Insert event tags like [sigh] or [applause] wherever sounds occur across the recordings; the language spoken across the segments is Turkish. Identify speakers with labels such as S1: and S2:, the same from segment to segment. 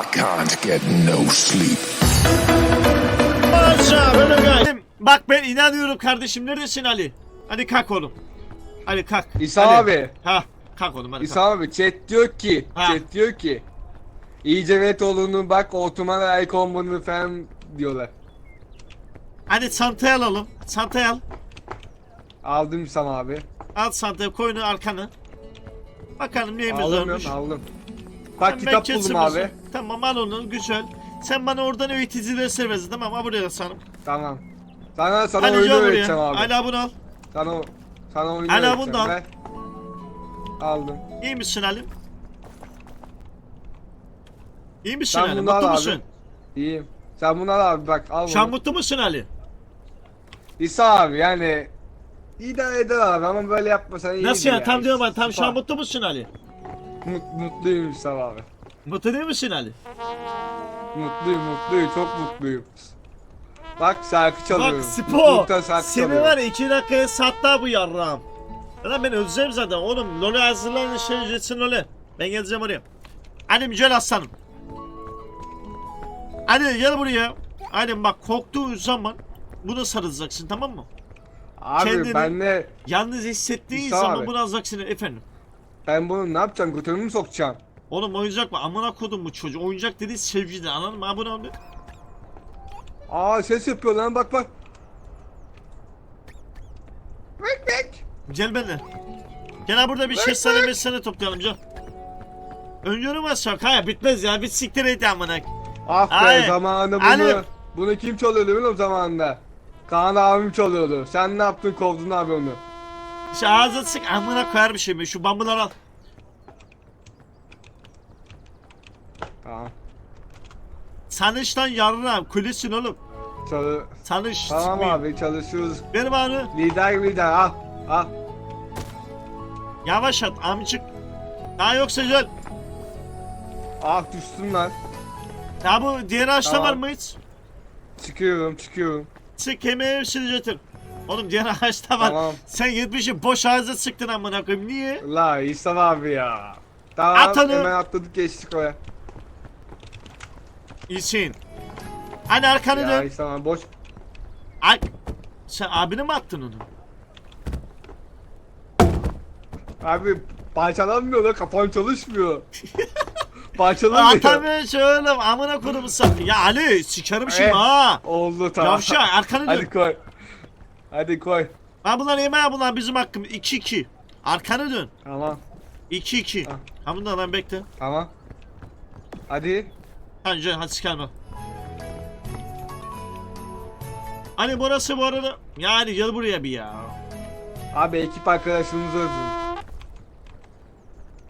S1: I can't get no sleep.
S2: Bak ben inanıyorum kardeşim. Neredesin Ali? Hadi kalk oğlum. Hadi kalk.
S3: İsa
S2: Hadi.
S3: abi.
S2: Ha kalk oğlum hadi kalk.
S3: İsa abi chat diyor ki,
S2: Ha.
S3: chat diyor ki iyice net olduğunu bak Ottoman layık olmadığını falan diyorlar.
S2: Hadi çantayı alalım. Çantayı al.
S3: Aldım İsam abi.
S2: Al çantayı koy onu arkanı. Bakalım neyimiz
S3: Aldım
S2: olmuş.
S3: aldım. Bak
S2: Ben
S3: kitap buldum abi.
S2: Tamam al onu güzel. Sen bana oradan öğreticiler seversin tamam mı? Buraya sanım.
S3: Tamam. Sana sana
S2: Hadi
S3: oyunu öğreteceğim abi.
S2: Ali bunu al.
S3: Sana sana oyunu
S2: Hala bundan.
S3: Ver. Aldım.
S2: İyi misin Ali? İyi misin
S3: Sen
S2: Ali?
S3: bunu
S2: Mutlu
S3: al abi.
S2: musun?
S3: İyiyim. Sen bunu al abi bak al bunu.
S2: mutlu musun Ali?
S3: İsa abi yani idare eder abi ama böyle yapmasan iyi
S2: Nasıl ya? Tam diyorum ben. Tam şu an mutlu musun Ali?
S3: Mut, mutluyum İsa abi.
S2: Mutlu değil misin Ali?
S3: Mutluyum mutluyum çok mutluyum. Bak şarkı çalıyorum.
S2: Bak Spo. Seni var ya iki dakikaya sattı bu yarrağım. Lan ben özleyeceğim zaten oğlum. Lole hazırlanın şey ücretsin Lole. Ben geleceğim oraya. Hadi gel aslanım. Hadi gel buraya. Hadi bak korktuğun zaman buna sarılacaksın tamam mı?
S3: Abi
S2: kendini-
S3: ben de
S2: Yalnız hissettiğin zaman
S3: abi.
S2: bunu alacaksın efendim.
S3: Ben bunu ne yapacağım götümü mü sokacağım?
S2: Oğlum oyuncak mı? Amına kodum bu çocuğu. Oyuncak dedi sevgiden anladın mı? Abone ol. bir.
S3: Aa ses yapıyor lan bak bak. Bek bek.
S2: Gel benimle. Gel ha burada bir şey sana mesele toplayalım gel. Öngörüm aşağı. Kaya bitmez ya. Bir siktir et amına.
S3: Ah be
S2: Ay,
S3: zamanında bunu
S2: Ali.
S3: bunu kim çalıyordu biliyor musun zamanında? Kaan abim çalıyordu. Sen ne yaptın kovdun abi onu.
S2: İşte ağzını sık amına koyar bir şey mi? Şu bambuları al.
S3: Tamam.
S2: Sanıştan yarına kulisin oğlum.
S3: Çalı.
S2: Sanış.
S3: Tamam
S2: sıkmayın.
S3: abi çalışıyoruz.
S2: Ver bana.
S3: Lider lider al. Al.
S2: Yavaş at amcık. Daha yoksa gel.
S3: Ah düştüm lan.
S2: Ya bu diğer ağaçta
S3: Tamam.
S2: var mı hiç?
S3: Çıkıyorum çıkıyorum.
S2: Sık kemiğe hepsini getir. Oğlum diğer ağaçta var.
S3: Tamam.
S2: Sen gitmişsin boş ağaca sıktın amına koyayım. Niye?
S3: La İhsan abi ya. Tamam
S2: At onu.
S3: hemen atladık geçtik oraya.
S2: İyisin. Hani arkanı
S3: Ya
S2: dön.
S3: İhsan abi boş.
S2: Ay. Sen abine mi attın onu?
S3: Abi parçalanmıyor lan kafam çalışmıyor. [laughs] Parçalanmıyor.
S2: Atamıyorsun oğlum amına kodumu sen. Ya Ali sikerim şimdi
S3: Eh.
S2: ha.
S3: Oldu tamam.
S2: Yavşak arkanı dön.
S3: Hadi koy. Hadi koy.
S2: Ha bunlar yemeğe bunlar bizim hakkımız. 2-2. Arkanı dön.
S3: Tamam.
S2: 2-2.
S3: Ha.
S2: Ha bundan lan bekle.
S3: Tamam. Hadi.
S2: Hadi hadi sikerme. Hani burası bu arada. Ya hadi gel buraya bir ya.
S3: Abi ekip arkadaşımızı öldürdün.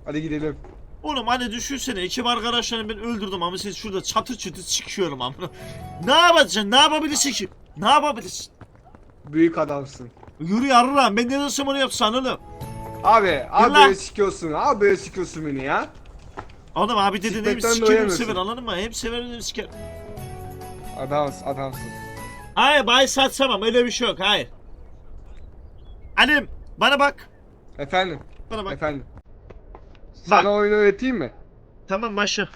S3: Hadi gidelim.
S2: Oğlum hani düşünsene ekip arkadaşlarını ben öldürdüm ama siz şurada çatır çatır çıkıyorum amına. [laughs] Ne yapacaksın? Ne yapabilirsin ki? Ne yapabilirsin?
S3: Büyük adamsın.
S2: Yürü yarrağım ben ne desem onu yapsan oğlum.
S3: Abi, abi
S2: lan.
S3: böyle sikiyorsun. Abi böyle sikiyorsun beni ya.
S2: Oğlum abi dedi ne bir
S3: Sikmekten
S2: sikerim
S3: doyamıyorsun.
S2: sever anladın mı? Hep severim siker.
S3: Adamsın, adamsın.
S2: Hayır bay satsamam öyle bir şey yok hayır. Alim bana bak.
S3: Efendim,
S2: Bana bak.
S3: efendim. Sana oyunu öğreteyim mi?
S2: Tamam başla.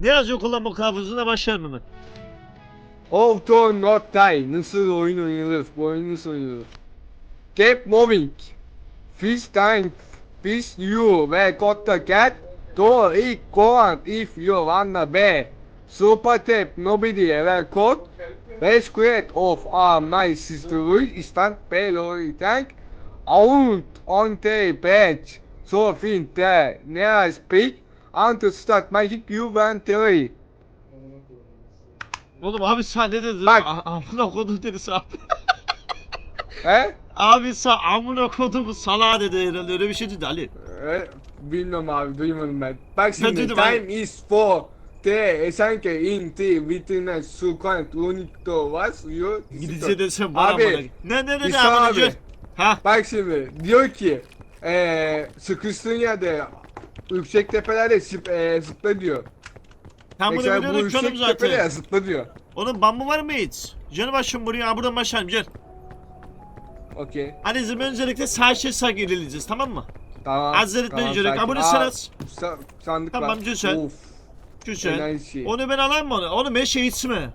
S2: Ne yazıyor kullanma kılavuzuna başlayalım hemen.
S3: Auto not die. Nasıl oyun oynanır? Bu oyun nasıl oynanır? Keep moving. Fish time. Fish you. Ve got the cat. It go on if you wanna be. Super tap. Nobody ever caught. Rescue of our my sister Louis stand below tank. Out on the bench. So fin the near speak. Until start magic you want to
S2: Oğlum abi sen ne dedin?
S3: Bak.
S2: A- Amına kodum dedi sana. [laughs]
S3: He?
S2: abi sen amına kodumu salağa dedi herhalde öyle bir şey dedi Ali.
S3: Ee, bilmiyorum abi duymadım ben. Bak şimdi
S2: duydum
S3: time
S2: abi.
S3: is for the esenke in the within su kant unito was you
S2: İngilizce desem bana
S3: Abi,
S2: amına. Ne ne ne ne
S3: İsa
S2: amına
S3: abi.
S2: Ha
S3: Bak şimdi diyor ki eee sıkıştığın yerde yüksek tepelerde zıp, eee, zıpla diyor.
S2: Sen bunu
S3: Mesela bu
S2: biliyordun
S3: yüksek tepelerde
S2: zaten.
S3: zıpla diyor.
S2: Oğlum bambu var mı hiç? Canı başım buraya ha, buradan başlayalım gel.
S3: Okey.
S2: Hadi bizim öncelikle sağ şey sağ ilerleyeceğiz tamam mı?
S3: Tamam.
S2: Hazır etmeyin
S3: tamam,
S2: öncelik.
S3: sakin.
S2: Abone
S3: Aa,
S2: sanat.
S3: sa- sandık
S2: Tamam,
S3: var.
S2: güzel.
S3: Of.
S2: Güzel.
S3: Enerji.
S2: Onu ben alayım mı onu? Onu ben şey içme.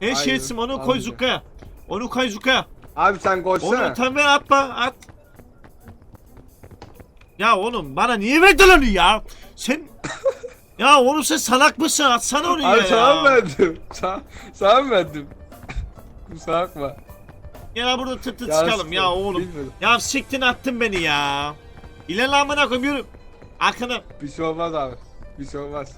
S2: Şey
S3: Hayır,
S2: içme onu koy
S3: almayacağım.
S2: zukaya. Onu koy zukaya.
S3: Abi sen koşsana.
S2: Onu tam ver atma at. Ya oğlum bana niye verdin onu ya? Sen Ya oğlum sen salak mısın? Atsana onu
S3: Abi
S2: ya.
S3: sana mı verdim? Sana, sana mı verdim? Kusura bakma.
S2: Ya burada tır
S3: Ya
S2: çıkalım ya oğlum.
S3: bilmiyorum.
S2: Ya siktin attın beni ya. İlerle amına koyayım yürü. Arkana.
S3: Bir şey olmaz abi. Bir şey olmaz.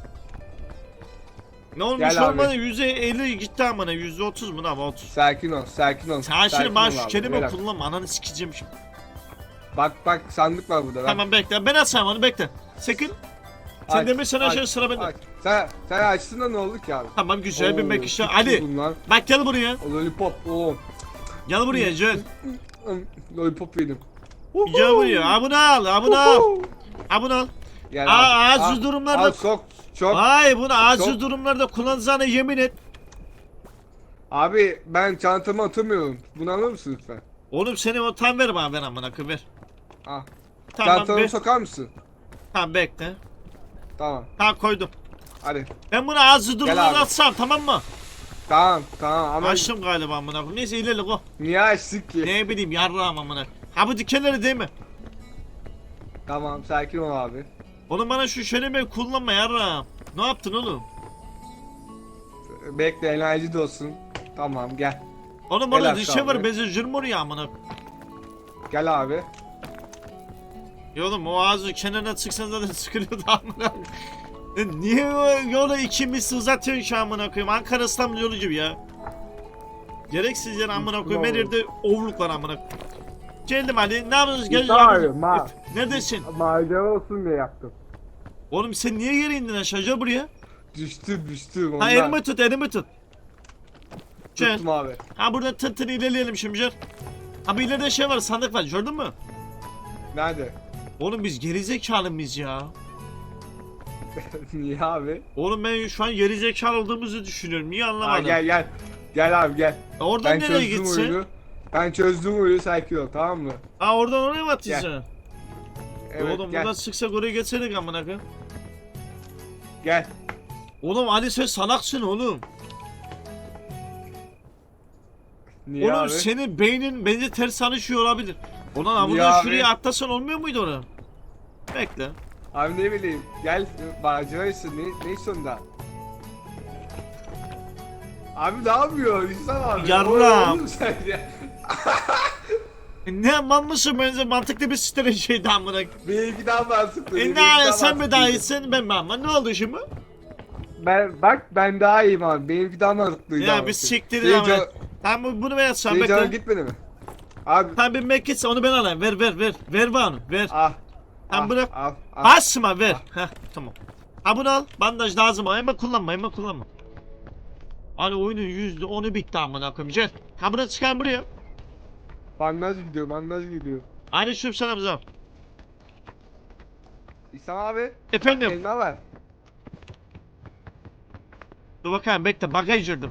S2: Ne olmuş
S3: Gel abi.
S2: olmadı yüzde elli gitti amına yüzde otuz mu ne ama otuz.
S3: Sakin ol, sakin ol.
S2: Sen şimdi bana şu kelime
S3: relax.
S2: kullanma ananı sikeceğim şimdi.
S3: Bak bak sandık var burada. bak.
S2: Tamam bekle ben atsam onu bekle. Sakın. Sen
S3: Aç,
S2: demirsen
S3: aç,
S2: aşağı sıra bende.
S3: aç. Sen, sen açtın da ne oldu ki abi?
S2: Tamam güzel bir
S3: Oo,
S2: mek işte.
S3: tuttu
S2: Ali
S3: Bunlar.
S2: bak gel buraya.
S3: O lollipop. Oo.
S2: Gel buraya gel.
S3: Hmm, Lollipop yedim.
S2: Gel buraya. Ha bunu al. Ha bunu al. Ha bunu al.
S3: Gel
S2: Aa,
S3: abi.
S2: acil
S3: Al,
S2: durumlarda-
S3: Al sok. Çok.
S2: Hayır bunu acil
S3: Çok-
S2: durumlarda kullanacağına yemin et.
S3: Abi ben çantamı atamıyorum. Bunu alır mısın lütfen?
S2: Oğlum seni o tam ver bana ben amına koyayım ver.
S3: Al.
S2: Tamam
S3: Çantamı
S2: be.
S3: sokar mısın?
S2: Tamam bekle.
S3: Tamam.
S2: Tamam koydum.
S3: Hadi.
S2: Ben bunu acil durumlarda
S3: abi.
S2: atsam tamam mı?
S3: Tamam tamam ama
S2: Açtım galiba amına koyayım. Neyse ilerle go.
S3: niye açtık ki?
S2: Ne bileyim yarrağım amına. Ha bu dikenleri değil mi?
S3: Tamam sakin ol abi.
S2: Oğlum bana şu şöyle kullanma yarrağım. Ne yaptın oğlum?
S3: Bekle enerji de olsun. Tamam gel.
S2: Oğlum orada
S3: Helal
S2: dişe var bezi jırmır ya amına.
S3: Gel abi.
S2: Ya oğlum o ağzı kenarına çıksan zaten sıkılıyordu amına. Ya Niye o yolu iki misli uzatıyorsun şu amına koyayım? Ankara İstanbul yolu gibi ya. Gereksiz yer amına koyayım. Her yerde ovluk var amına. Geldim Ali. Ne yapıyorsunuz? Gel. Neredesin?
S3: Macera olsun diye yaptım.
S2: Oğlum sen niye geri indin aşağı Gel buraya?
S3: Düştü düştü ondan.
S2: Ha elimi tut elimi tut. Gel.
S3: Tuttum abi.
S2: Ha burada tır tır ilerleyelim şimdi. Abi ileride şey var sandık var gördün mü?
S3: Nerede?
S2: Oğlum biz gerizekalı mıyız ya? [laughs]
S3: Niye abi?
S2: Oğlum ben şu an gerizekalı olduğumuzu düşünüyorum. Niye
S3: Ha,
S2: anlamadım?
S3: gel gel. Gel abi gel.
S2: Oradan
S3: Ben
S2: nereye
S3: çözdüm
S2: gitsin?
S3: oyunu. Ben çözdüm oyunu sakin ol tamam mı?
S2: Ha oradan oraya mı atacaksın?
S3: Evet
S2: Oğlum
S3: gel.
S2: buradan çıksak oraya geçerik amına koyayım.
S3: Gel.
S2: Oğlum Ali sen salaksın oğlum.
S3: Niye
S2: oğlum
S3: abi?
S2: senin beynin bence ters çalışıyor olabilir. Ulan ha
S3: Niye
S2: buradan
S3: abi?
S2: şuraya atlasan olmuyor muydu onu? Bekle.
S3: Abi ne bileyim. Gel istiyor. Ne, ne istiyorsun da? Abi ne yapıyor? İnsan abi.
S2: Yarram.
S3: Oğlum sen ya. [laughs]
S2: E, Ne mal mısın bence mantıklı bir stratejiydi amına. koyayım.
S3: Benimki daha mantıklı.
S2: E
S3: benimki
S2: ne
S3: daha
S2: sen mi daha
S3: mantıklıydı.
S2: iyisin ben mi ama ne oldu şimdi?
S3: Ben bak ben daha iyiyim abi. Benimki daha mantıklıydı.
S2: Ya
S3: abi.
S2: bir siktir
S3: Senin can-
S2: Tamam bunu ben yatsam
S3: Senin canın
S2: bekle.
S3: gitmedi mi? Abi
S2: Tamam bir mekit onu ben alayım ver ver ver. Ver bana ver.
S3: ah.
S2: Tamam,
S3: ah,
S2: bırak.
S3: Al, al.
S2: Basma ver. Heh tamam. Ha bunu al. Bandaj lazım. Hemen kullanma hemen kullanma. Hani oyunun yüzde onu bitti amına koyayım. Gel. Ha bunu çıkar buraya.
S3: Bandaj gidiyor, bandaj gidiyor.
S2: Aynı şu sana bize.
S3: İhsan abi,
S2: Efendim.
S3: elma var.
S2: Dur bakayım bekle bagaj girdim.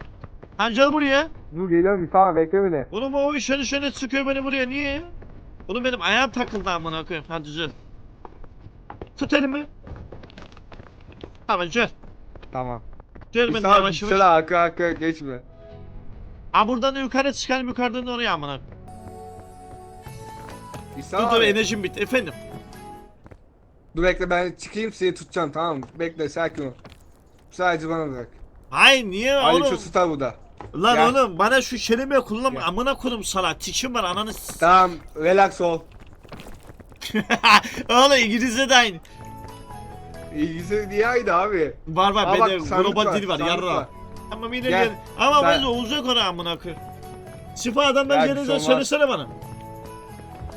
S2: Ha gel buraya.
S3: Dur geliyorum İhsan abi, bekle beni.
S2: Oğlum o şöyle şöyle sıkıyor beni buraya niye? Oğlum benim ayağım takıldı amına koyayım. Hadi gel. Tut elimi. Tamam gel.
S3: Tamam.
S2: Gel ben
S3: İhsan abi,
S2: yavaş yavaş.
S3: şöyle arka arka geçme.
S2: Ha buradan yukarı çıkalım yukarıdan oraya amına.
S3: İhsan
S2: Dur dur
S3: abi.
S2: enerjim bitti efendim.
S3: Dur bekle ben çıkayım seni tutacağım tamam mı? Bekle sakin ol. Sadece bana bırak.
S2: Hayır niye
S3: Ali
S2: oğlum?
S3: şu tutar burada.
S2: Lan
S3: Gel.
S2: oğlum bana şu kelimeyi kullanma
S3: Gel.
S2: amına koydum sana tikim var ananı s-
S3: Tamam, relax ol. [laughs]
S2: Oğlum İngilizce de aynı
S3: İlgisi niye aynı abi?
S2: Var var
S3: Aa,
S2: bende
S3: sandık
S2: global dil var
S3: sandık
S2: yarra Ama yine
S3: Gel.
S2: gel Ama
S3: Ben-
S2: bence olacak ona amına koyayım Şifa adamlar
S3: Ya,
S2: yerine
S3: bir şey olmaz.
S2: söylesene bana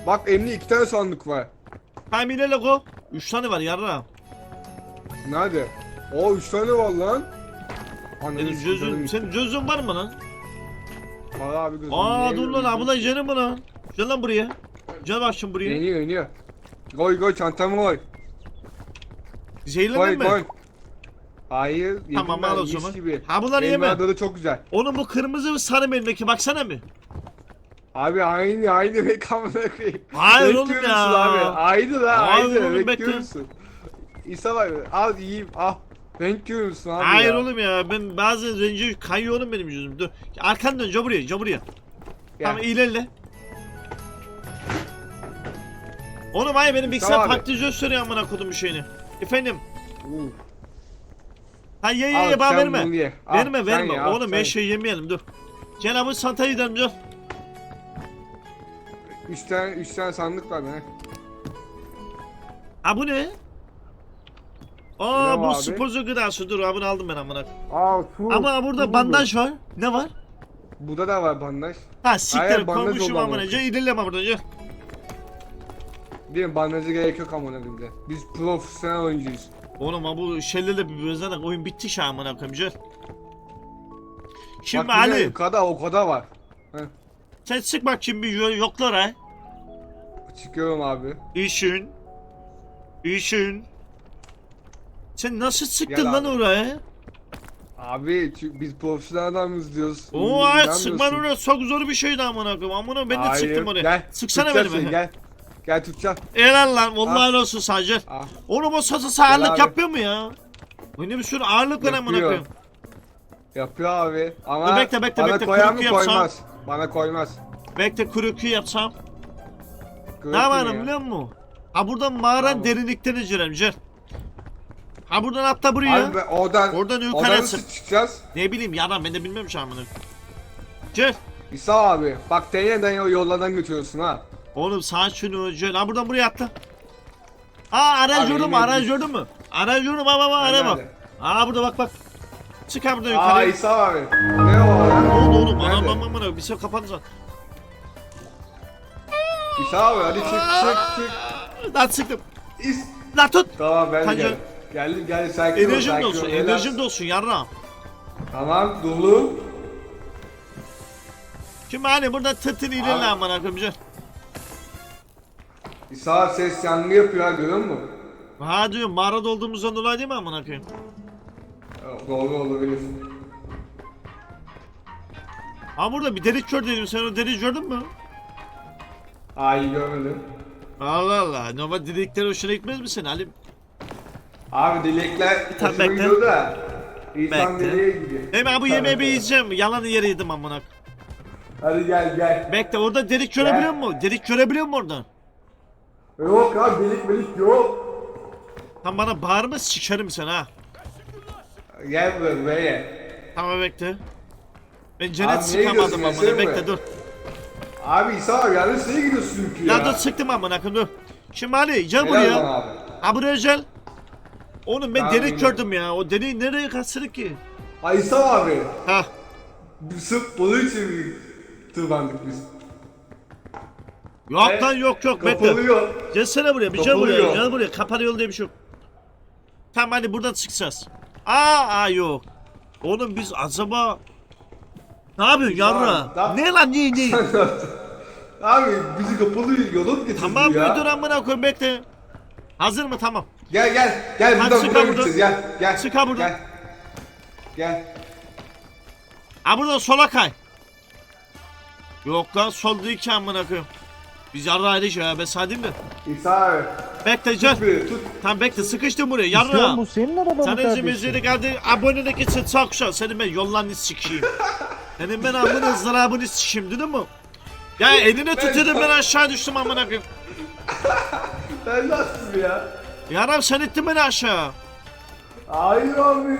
S3: Bak emni iki tane sandık var.
S2: Tamam ilerle go 3 tane var yarra
S3: Nerede? O üç tane var lan.
S2: Benim gözüm
S3: canım
S2: senin gözün var mı lan?
S3: Var abi gözüm.
S2: Aa dur lan abla canım mı lan? Gel lan buraya Gel bak şimdi buraya
S3: Yeniyor yeniyor. Koy koy çantamı koy.
S2: Zehirledin
S3: Koy
S2: mi?
S3: koy. Hayır. yedim
S2: Tamam
S3: ben,
S2: al o
S3: mis
S2: zaman
S3: Gibi.
S2: Ha bunları
S3: Elma
S2: yeme
S3: tadı çok güzel.
S2: Onun bu kırmızı sarı benimdeki baksana bir
S3: Abi aynı aynı mekanına koyayım.
S2: Hayır oğlum
S3: Bekliyor
S2: ya.
S3: Abi. Aynı la
S2: Hayır
S3: aynı
S2: oğlum,
S3: bekliyor
S2: bekle.
S3: musun? İsa abi al yiyeyim al. Thank you abi
S2: Hayır
S3: ya?
S2: oğlum ya ben bazen zenci kayıyorum benim yüzüm. Dur. Arkandan dön ca buraya ca buraya.
S3: Gel.
S2: Tamam ilerle. Oğlum hayır benim bilgisayar
S3: Tamam
S2: farklı gösteriyor amına kodum bir şeyini. Efendim.
S3: Uf.
S2: Ha ye ye ye bana verme.
S3: bunu ye. Al,
S2: Verme verme.
S3: ye, al,
S2: Oğlum ben şey yemeyelim dur. Gel abi santaya gidelim dur.
S3: Üç tane, üç tane sandık var ne?
S2: Ha bu ne? Aa
S3: Ne
S2: bu
S3: o abi?
S2: sporcu gıdası dur abi bunu aldım ben amına.
S3: Aa su.
S2: Ama burada bandaj var. Ne var?
S3: Burada da var bandaj.
S2: Ha siktir
S3: Hayır, bandaj
S2: koymuşum
S3: olan
S2: amına.
S3: o.
S2: Gel ilerleme buradan gel.
S3: Değil mi? Bandajı gerek yok ama ona bize. Biz profesyonel oyuncuyuz.
S2: Oğlum ha bu şeylerle bir özledik oyun bitti şu an amına koyayım gel. Şimdi
S3: Bak yine
S2: Ali
S3: Yukarıda o kadar var.
S2: sen sık bakayım bir yol- yoklar ha.
S3: Çıkıyorum abi.
S2: İşin. İşin. Sen nasıl sıktın
S3: Gel
S2: lan
S3: abi.
S2: oraya?
S3: Abi çünkü biz profesyonel adamız diyoruz.
S2: Oo
S3: İnanmıyorsun.
S2: ay sıkman oraya çok zor bir şeydi amına koyayım. Amına ben de
S3: Hayır,
S2: sıktım oraya.
S3: Gel.
S2: Sıksana beni
S3: seni,
S2: be.
S3: Gel. Gel tutacağım.
S2: Helal lan vallahi helal olsun sadece.
S3: Ah.
S2: Oğlum o sası ağırlık
S3: abi.
S2: yapıyor mu ya? Bu ne bir sürü ağırlık var amına
S3: Yapıyor.
S2: koyayım.
S3: Yapıyor abi. Ama
S2: Dur bekle, bekle,
S3: bana
S2: bekle,
S3: koyar
S2: kırık
S3: mı
S2: yapsam.
S3: koymaz. Bana koymaz.
S2: De kuru yapsam.
S3: Kırık
S2: Ne
S3: mı
S2: var
S3: ya?
S2: biliyor musun? Ha buradan mağaranın
S3: Tamam.
S2: derinliklerine girelim gel. Ha buradan atla buraya.
S3: Abi ben oradan,
S2: Oradan yukarı
S3: oradan nasıl çıkacağız?
S2: Ne bileyim yalan ben de bilmem şu an bunu. Gel.
S3: İsa abi. Bak seni yeniden yollardan götürüyorsun ha.
S2: Oğlum sağ şunu gel. Ha buradan buraya atla. Aa gördün mü? gördün mü? Mü? Bak bak bak? Aa burada bak bak. Çık ha buradan
S3: Aa
S2: yukarıya.
S3: İsa abi. Ne o?
S2: Ne oldu oğlum? Anam anam anam. Bir şey kapandı zaten.
S3: İsa abi hadi çık çık çık.
S2: Lan sıktım.
S3: İs.
S2: Lan tut.
S3: Tamam ben
S2: Hadi
S3: geldim. Geldim geldim sakin ol
S2: Enerjim
S3: sakin ol.
S2: dolsun.
S3: relax.
S2: Enerjim dolsun yarra.
S3: Tamam dolu.
S2: Şimdi hani burada tırtın ilerle aman akımcı.
S3: İsa ses yangı yapıyor ha görüyor musun?
S2: Ha diyorum mağarada olduğumuzdan dolayı değil mi aman akıyım?
S3: Doğru olabilir.
S2: Ha burada bir delik gör dedim. Sen o delik gördün mü?
S3: Ay görmedim.
S2: Allah Allah. Normal delikler hoşuna gitmez mi sen Halim?
S3: Abi dilekler
S2: Tamam,
S3: hoşuma
S2: bekle.
S3: gidiyor da. İnsan
S2: Bekle.
S3: nereye gidiyor?
S2: Hemen bu yemeği bir yiyeceğim. Yalanı yere yedim amına.
S3: Hadi gel gel.
S2: Bekle orada delik görebiliyor musun? Delik görebiliyor musun oradan?
S3: Yok abi delik melik yok.
S2: Tam bana bağırma sikerim sen ha.
S3: Gel buraya buraya.
S2: Tamam bekle. Ben
S3: Abi
S2: cennet
S3: neye
S2: sıkamadım
S3: gidiyorsun,
S2: amına.
S3: yesene
S2: Bekle dur.
S3: Abi İsa abi yanlış nereye gidiyorsun çünkü ya?
S2: Ya dur sıktım amına koyayım dur. Şimdi Ali gel
S3: Helal
S2: buraya.
S3: abi.
S2: Ha buraya gel. Oğlum ben
S3: Tamam,
S2: delik gördüm ya. O deliği nereye kaçırdık ki?
S3: Ay İsa abi.
S2: Ha.
S3: Sırf bunun için tırmandık biz.
S2: Yok
S3: Evet,
S2: lan yok yok bekle.
S3: Kapalıyor.
S2: Gelsene buraya bir gel buraya.
S3: Kapalıyor.
S2: Gel buraya. Kapalı yol diye bir şey yok. Tamam hadi buradan çıkacağız. Aa, aa yok. Oğlum biz acaba... Ne yapıyorsun yarra? Ne lan ne ne? [laughs]
S3: abi bizi kapalı yola mı getirdin
S2: tamam
S3: ya?
S2: müdür amına koyayım bekle. Hazır mı? Tamam.
S3: Gel gel. Gel
S2: sık
S3: buradan
S2: ha buradan.
S3: gideceğiz gel. Gel.
S2: Sık ha buradan.
S3: Gel. Gel.
S2: Ha buradan sola kay. Yok lan sol değil ki amına koyayım. Biz yarraydık ya ben sana diyeyim de.
S3: İsa abi.
S2: Bekle.
S3: Tut beni tut.
S2: Tamam bekle sıkıştım buraya
S4: İslam
S2: yarra.
S4: bu senin araban mı
S2: Sana izin
S4: kardeşim?
S2: müziğini geldi abonelik için çok şu Senin ben yollarını sikeyim. [laughs] Senin ben amına ızdırabını sikeyim değil mi? Ya elini tutuyordum ben aşağı düştüm amına koyayım.
S3: Ben nasılsın ya?
S2: Yaram sen ettin beni aşağı.
S3: Hayır abi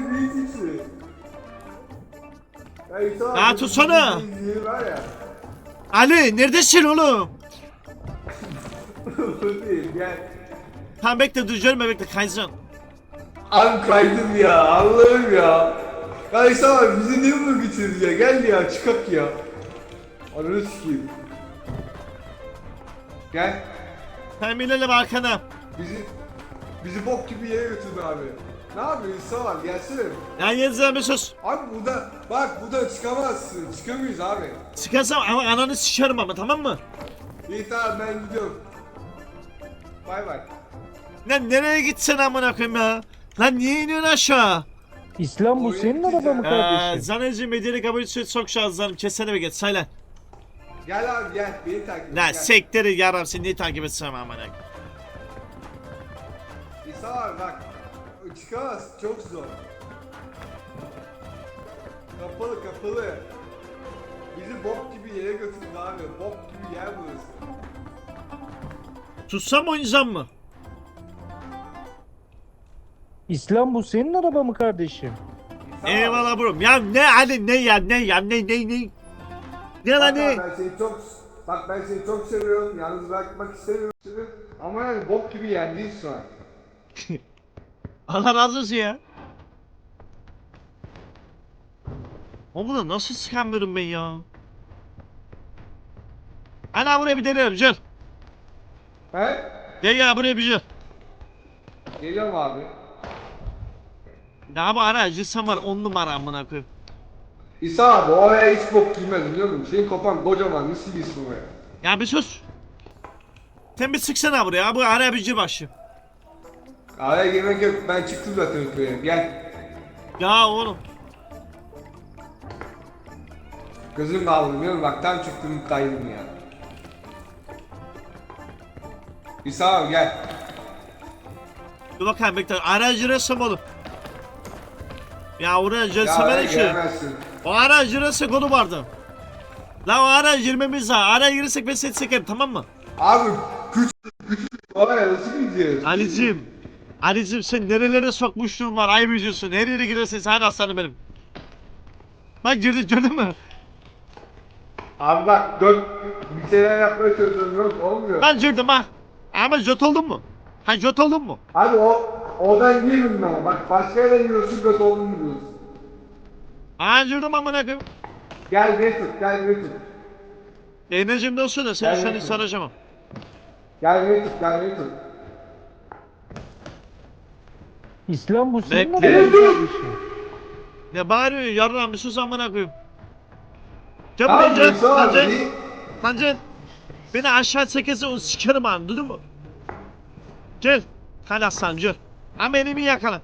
S3: İsa abi.
S2: Ya tutsana. Ali neredesin oğlum? [laughs]
S3: Değil, gel.
S2: Tamam bekle dur görme bekle kayacağım.
S3: Abi kaydım ya Allah'ım ya. Ya İsa abi bizi niye bunu getirdin ya? Gel ya çıkak ya. Ananı sikeyim. Gel.
S2: Tamam ilerleme arkana.
S3: Bizi bizi bok gibi yere götürdü abi. Ne yapıyorsun abi gelsene.
S2: Ya yeniden bir sus.
S3: Abi burada bak burada çıkamazsın. Çıkamıyoruz abi.
S2: Sıkarsam ama ananı sikerim ama tamam mı?
S3: İyi tamam ben gidiyorum. Bay bay.
S2: Lan nereye gitsen amına koyayım ya? Lan niye iniyorsun aşağı?
S4: İslam bu senin
S3: güzel.
S4: araban mı
S2: Ee,
S4: kardeşim?
S2: Zaneci medeni kabul için çok şanslarım. Kesene ve geç saylan.
S3: Gel abi gel beni takip et.
S2: Lan
S3: gel.
S2: sekteri yaram seni niye takip etsem amına koyayım?
S3: Abi bak. Çıkamaz. Çok zor. Kapalı kapalı. Bizi bok gibi yere götürdü abi. Bok gibi yer burası.
S2: Tutsam oynayacağım mı?
S4: İslam bu senin araba mı kardeşim?
S3: Tamam.
S2: Eyvallah bro. Ya ne hadi ne ya ne ya ne ne ne? Ne lan ne?
S3: ben seni çok bak ben seni çok seviyorum. Yalnız bırakmak istemiyorum. Ama yani bok gibi yerdeyiz şu an. [laughs]
S2: Allah razı olsun ya. O bunu nasıl sıkamıyorum ben ya? Ana buraya bir deneyelim gel.
S3: He?
S2: Gel gel buraya bir gel.
S3: Geliyorum abi.
S2: Ya bu ana acırsam var on numara amına koyayım.
S3: İsa abi oraya hiç bok giymez biliyor musun? Senin kafan kocaman nasıl giysin oraya?
S2: Ya bir sus. Sen bir sıksana buraya bu ara bir başı.
S3: Araya girmek yok ben çıktım zaten yukarıya gel.
S2: Ya oğlum.
S3: Gözüm kaldı biliyor musun? Bak tam çıktım kaydım ya. İsa abi gel.
S2: Dur bakayım bekle. Aracı resim oğlum. Ya oraya
S3: Ya
S2: hele ki.
S3: giremezsin.
S2: O aracı resim konu vardı. La o ara girmemiz var. Araya girirsek ben seni çekerim tamam mı?
S3: Abi küçük küçük oraya nasıl gideceğiz?
S2: Ali'cim. Ali'cim sen nerelere sokmuşluğun var ayıp ediyorsun. Her yere girersen sen aslanım benim. Bak girdin gördün mü?
S3: Abi bak dört bir şeyler yapmaya çalışıyorum yok olmuyor.
S2: Ben girdim ha. Ama jöt oldun mu? Ha jöt oldun mu?
S3: Abi o oradan girmedin ama bak başka yerden giriyorsun göt olduğunu biliyorsun.
S2: Ha girdim amına koyayım.
S3: Gel Mesut gel Mesut.
S2: Eğleneceğimden sonra seni şu an hiç saracağım.
S3: Gel Mesut gel Mesut.
S4: İslam bu senin
S2: Bekle. Ne bağırıyorsun yarram bir sus amına koyayım. Gel
S3: Abi
S2: buraya gel.
S3: İsa
S2: Lan
S3: abi.
S2: gel. Lan gel. Beni aşağı çekerse o sikerim ha duydun mu? Gel. Aslanım gel. Ama elimi yakala.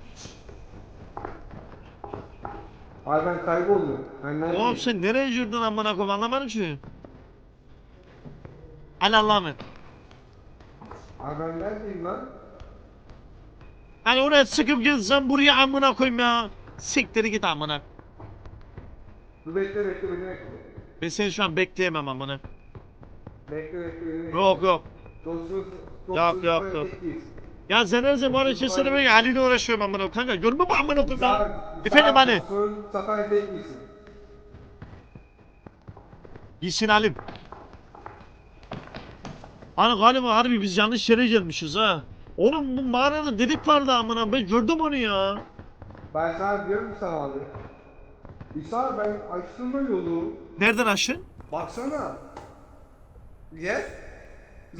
S3: Abi ben kayboldum. Ben neredeyim?
S2: Oğlum sen nereye girdin amına koyayım anlamadım ki. Allah'a emanet.
S3: Abi ben neredeyim lan?
S2: Hani oraya sıkıp gelsen buraya amına koyayım ya. Siktir git amına.
S3: Dur bekle bekle beni bekle.
S2: Ben seni şu an bekleyemem amına.
S3: Bekle bekle beni bekle.
S2: Yok yok.
S3: Dostumuz,
S2: Yok,
S3: dostumuz
S2: yok, yok.
S3: değiliz.
S2: Ya sen her zaman içerisinde ben Ali ile uğraşıyorum amına kanka. Görme bu amına koyayım ya. Efendim hani.
S3: Safa tek misin?
S2: Gitsin Halim. Hani galiba harbi biz yanlış yere gelmişiz ha. Oğlum bu mağarada delik vardı amına ben gördüm onu ya.
S3: Ben sana diyorum ki sana abi. İsa ben açtım o yolu.
S2: Nereden aşın?
S3: Baksana. Gel.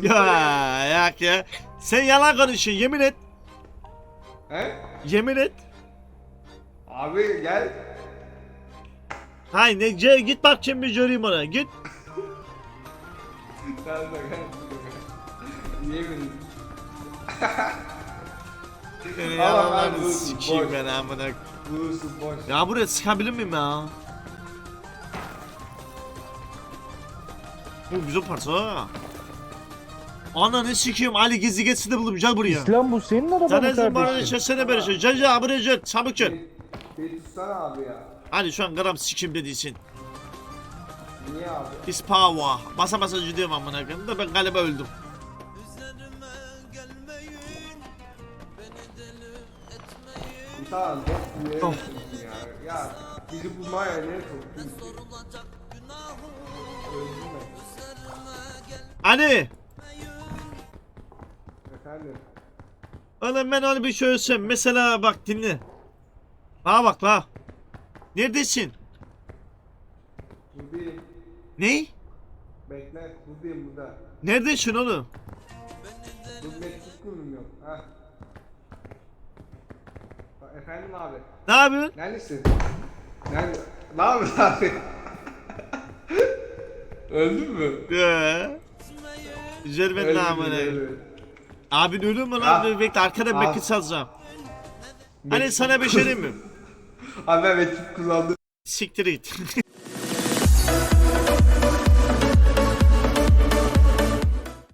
S2: Ya yak ya. Sen yalan konuşuyorsun yemin et.
S3: He?
S2: Yemin et.
S3: Abi gel.
S2: Hay ne gel git bak şimdi göreyim ona git. [laughs]
S3: Gel gel. Yemin. Ben
S2: yalanlarını
S3: boş.
S2: ben amına.
S3: Bulursun boş.
S2: Ya buraya sıkabilir miyim ya? Bu güzel parça ha. Ananı sikeyim Ali gizli geçsin de buldum gel buraya.
S4: İslam bu senin araba
S2: Sen
S4: mı
S2: ezin bana
S4: kardeşim?
S2: çözsene böyle şey. Gel gel buraya gel çabuk gel.
S3: Beni, tutsana abi ya.
S2: Ali şu an gram sikim dediğin
S3: Niye abi?
S2: İspava. Basa basa gidiyorum amına koyayım da ben galiba öldüm.
S3: İsa bok
S2: Of.
S3: ya. Ya bizi bu maya nereye soktun ki? Öldüm ben. Efendim.
S2: Oğlum ben onu bir şey söylesem. Mesela bak dinle. Bana bak la. Neredesin?
S3: Buradayım.
S2: Ne?
S3: Bekle. Buradayım burada.
S2: Neredesin oğlum?
S3: Bu mektup kurulmuyor. Ha. Bak, Efendim abi.
S2: Ne yapıyorsun?
S3: Neredesin? Nerede? Ne yapıyorsun abi? [laughs] Öldün mü?
S2: Ee.
S3: Öldüm,
S2: namına. Abin ölür mü lan?
S3: Ah.
S2: Dur bekle arkada
S3: Ah.
S2: bekle çalacağım. Hani sana bir şey mi? [laughs]
S3: Abi ben kullandım.
S2: Siktir git. [laughs]